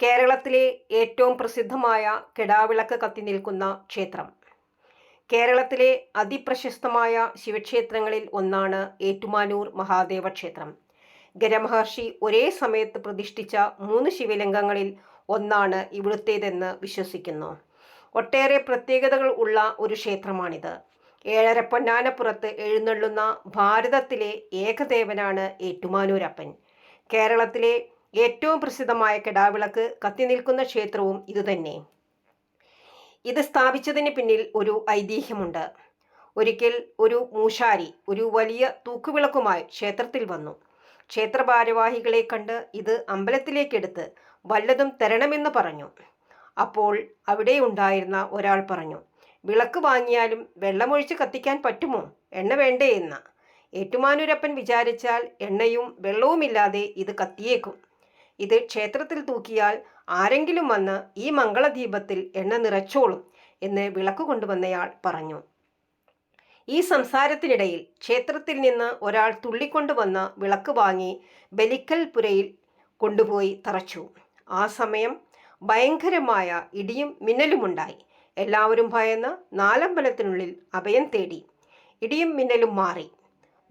കേരളത്തിലെ ഏറ്റവും പ്രസിദ്ധമായ കെടാവിളക്ക് കത്തി നിൽക്കുന്ന ക്ഷേത്രം. കേരളത്തിലെ അതിപ്രശസ്തമായ ശിവക്ഷേത്രങ്ങളിൽ ഒന്നാണ് ഏറ്റുമാനൂർ മഹാദേവ ക്ഷേത്രം. ഗരമഹർഷി ഒരേ സമയത്ത് പ്രതിഷ്ഠിച്ച മൂന്ന് ശിവലിംഗങ്ങളിൽ ഒന്നാണ് ഇവിടുത്തേതെന്ന് വിശ്വസിക്കുന്നു. ഒട്ടേറെ പ്രത്യേകതകൾ ഉള്ള ഒരു ക്ഷേത്രമാണിത്. ഏഴര പൊന്നാനപ്പുറത്ത് എഴുന്നള്ളുന്ന ഭാരതത്തിലെ ഏകദേവനാണ് ഏറ്റുമാനൂരപ്പൻ. കേരളത്തിലെ ഏറ്റവും പ്രസിദ്ധമായ കെടാവിളക്ക് കത്തിനിൽക്കുന്ന ക്ഷേത്രവും ഇതുതന്നെ. ഇത് സ്ഥാപിച്ചതിന് പിന്നിൽ ഒരു ഐതിഹ്യമുണ്ട്. ഒരിക്കൽ ഒരു മൂശാരി ഒരു വലിയ തൂക്കുവിളക്കുമായി ക്ഷേത്രത്തിൽ വന്നു. ക്ഷേത്ര ഭാരവാഹികളെ കണ്ട് ഇത് അമ്പലത്തിലേക്കെടുത്ത് വല്ലതും തരണമെന്ന് പറഞ്ഞു. അപ്പോൾ അവിടെ ഉണ്ടായിരുന്ന ഒരാൾ പറഞ്ഞു വിളക്ക് വാങ്ങിയാലും വെള്ളമൊഴിച്ച് കത്തിക്കാൻ പറ്റുമോ? എണ്ണ വേണ്ടേ എന്ന്. ഏറ്റുമാനൂരപ്പൻ വിചാരിച്ചാൽ എണ്ണയും വെള്ളവുമില്ലാതെ ഇത് കത്തിയേക്കും. ഇത് ക്ഷേത്രത്തിൽ തൂക്കിയാൽ ആരെങ്കിലും വന്ന് ഈ മംഗളദീപത്തിൽ എണ്ണ നിറച്ചോളും എന്ന് വിളക്ക് കൊണ്ടുവന്നയാൾ പറഞ്ഞു. ഈ സംസാരത്തിനിടയിൽ ക്ഷേത്രത്തിൽ നിന്ന് ഒരാൾ തുള്ളിക്കൊണ്ടുവന്ന വിളക്ക് വാങ്ങി ബലിക്കൽ പുരയിൽ കൊണ്ടുപോയി തറച്ചു. ആ സമയം ഭയങ്കരമായ ഇടിയും മിന്നലുമുണ്ടായി എല്ലാവരും ഭയന്ന് നാലമ്പലത്തിനുള്ളിൽ അഭയം തേടി. ഇടിയും മിന്നലും മാറി.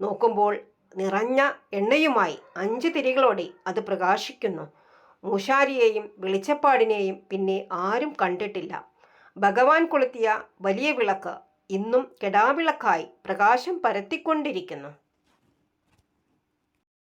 നോക്കുമ്പോൾ നിറഞ്ഞ എണ്ണയുമായി അഞ്ച് തിരികളോടെ അത് പ്രകാശിക്കുന്നു. മൂശാരിയെയും വെളിച്ചപ്പാടിനെയും പിന്നെ ആരും കണ്ടിട്ടില്ല. ഭഗവാൻ കൊളുത്തിയ വലിയ വിളക്ക് ഇന്നും കെടാവിളക്കായി പ്രകാശം പരത്തിക്കൊണ്ടിരിക്കുന്നു.